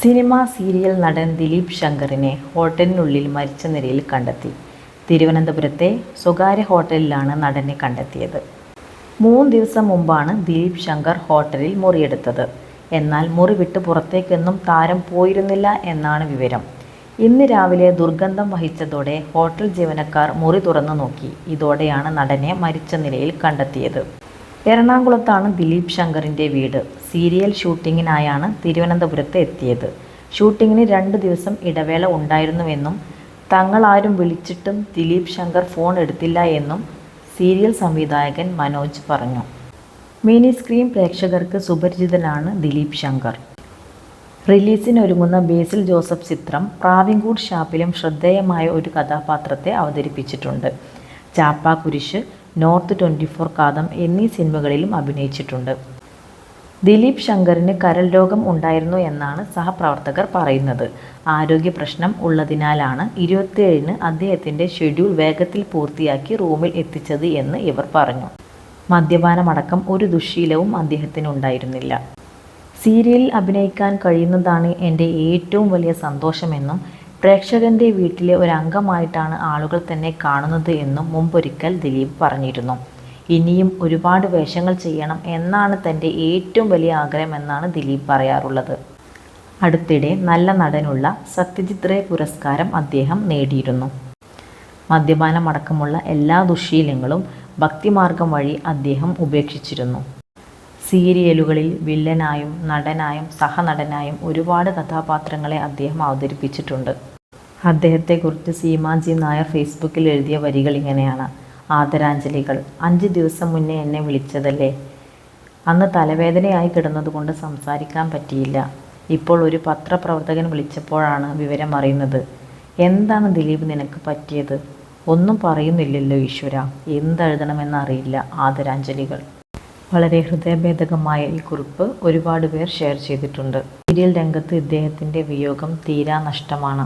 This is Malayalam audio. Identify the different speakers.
Speaker 1: സിനിമ സീരിയൽ നടൻ ദിലീപ് ശങ്കറിനെ ഹോട്ടലിനുള്ളിൽ മരിച്ച നിലയിൽ കണ്ടെത്തി. തിരുവനന്തപുരത്തെ സ്വകാര്യ ഹോട്ടലിലാണ് നടനെ കണ്ടെത്തിയത്. മൂന്ന് ദിവസം മുമ്പാണ് ദിലീപ് ശങ്കർ ഹോട്ടലിൽ മുറിയെടുത്തത്. എന്നാൽ മുറി വിട്ട് പുറത്തേക്കൊന്നും താരം പോയിരുന്നില്ല എന്നാണ് വിവരം. ഇന്ന് രാവിലെ ദുർഗന്ധം വഹിച്ചതോടെ ഹോട്ടൽ ജീവനക്കാർ മുറി തുറന്നു നോക്കി. ഇതോടെയാണ് നടനെ മരിച്ച നിലയിൽ കണ്ടെത്തിയത്. എറണാകുളത്താണ് ദിലീപ് ശങ്കറിന്റെ വീട്. സീരിയൽ ഷൂട്ടിങ്ങിനായാണ് തിരുവനന്തപുരത്ത് എത്തിയത്. ഷൂട്ടിങ്ങിന് രണ്ട് ദിവസം ഇടവേള ഉണ്ടായിരുന്നുവെന്നും തങ്ങളാരും വിളിച്ചിട്ടും ദിലീപ് ശങ്കർ ഫോൺ എടുത്തില്ല എന്നും സീരിയൽ സംവിധായകൻ മനോജ് പറഞ്ഞു. മിനി സ്ക്രീൻ പ്രേക്ഷകർക്ക് സുപരിചിതനാണ് ദിലീപ് ശങ്കർ. റിലീസിനൊരുങ്ങുന്ന ബേസിൽ ജോസഫ് ചിത്രം പ്രാവിൻകൂട് ഷാപ്പിലും ശ്രദ്ധേയമായ ഒരു കഥാപാത്രത്തെ അവതരിപ്പിച്ചിട്ടുണ്ട്. ചാപ്പാ കുരിശ് നോർത്ത് ട്വന്റി ഫോർ കാതം എന്നീ സിനിമകളിലും അഭിനയിച്ചിട്ടുണ്ട്. ദിലീപ് ശങ്കറിന് കരൾ രോഗം ഉണ്ടായിരുന്നു എന്നാണ് സഹപ്രവർത്തകർ പറയുന്നത്. ആരോഗ്യ പ്രശ്നം ഉള്ളതിനാലാണ് ഇരുപത്തിയേഴിന് അദ്ദേഹത്തിന്റെ ഷെഡ്യൂൾ വേഗത്തിൽ പൂർത്തിയാക്കി റൂമിൽ എത്തിച്ചത് എന്ന് ഇവർ പറഞ്ഞു. മദ്യപാനമടക്കം ഒരു ദുശീലവും അദ്ദേഹത്തിന് ഉണ്ടായിരുന്നില്ല സീരിയലിൽ അഭിനയിക്കാൻ കഴിയുന്നതാണ് എന്റെ ഏറ്റവും വലിയ സന്തോഷമെന്നും പ്രേക്ഷകന്റെ വീട്ടിലെ ഒരു അംഗമായിട്ടാണ് ആളുകൾ തന്നെ കാണുന്നത് എന്നും മുമ്പൊരിക്കൽ ദിലീപ് പറഞ്ഞിരുന്നു. ഇനിയും ഒരുപാട് വേഷങ്ങൾ ചെയ്യണം എന്നാണ് തന്റെ ഏറ്റവും വലിയ ആഗ്രഹം എന്നാണ് ദിലീപ് പറയാറുള്ളത്. അടുത്തിടെ നല്ല നടനുള്ള സത്യജിത് റേ പുരസ്കാരം അദ്ദേഹം നേടിയിരുന്നു. മദ്യപാനമടക്കമുള്ള എല്ലാ ദുശീലങ്ങളും ഭക്തിമാർഗം വഴി അദ്ദേഹം ഉപേക്ഷിച്ചിരുന്നു. സീരിയലുകളിൽ വില്ലനായും നടനായും സഹനടനായും ഒരുപാട് കഥാപാത്രങ്ങളെ അദ്ദേഹം അവതരിപ്പിച്ചിട്ടുണ്ട്. അദ്ദേഹത്തെക്കുറിച്ച് സീമാജി നായർ ഫേസ്ബുക്കിൽ എഴുതിയ വരികൾ ഇങ്ങനെയാണ്. ആദരാഞ്ജലികൾ അഞ്ച് ദിവസം മുന്നേ എന്നെ വിളിച്ചതല്ലേ? അന്ന് തലവേദനയായി കിടന്നതുകൊണ്ട് സംസാരിക്കാൻ പറ്റിയില്ല. ഇപ്പോൾ ഒരു പത്രപ്രവർത്തകൻ വിളിച്ചപ്പോഴാണ് വിവരം അറിയുന്നത്. എന്താണ് ദിലീപ് നിനക്ക് പറ്റിയത്? ഒന്നും പറയുന്നില്ലല്ലോ ഈശ്വര. എന്തെഴുതണമെന്നറിയില്ല ആദരാഞ്ജലികൾ. വളരെ ഹൃദയഭേദകമായ ഈ കുറിപ്പ് ഒരുപാട് പേർ ഷെയർ ചെയ്തിട്ടുണ്ട്. സീരിയൽ രംഗത്ത് ഇദ്ദേഹത്തിന്റെ വിയോഗം തീരാ നഷ്ടമാണ്.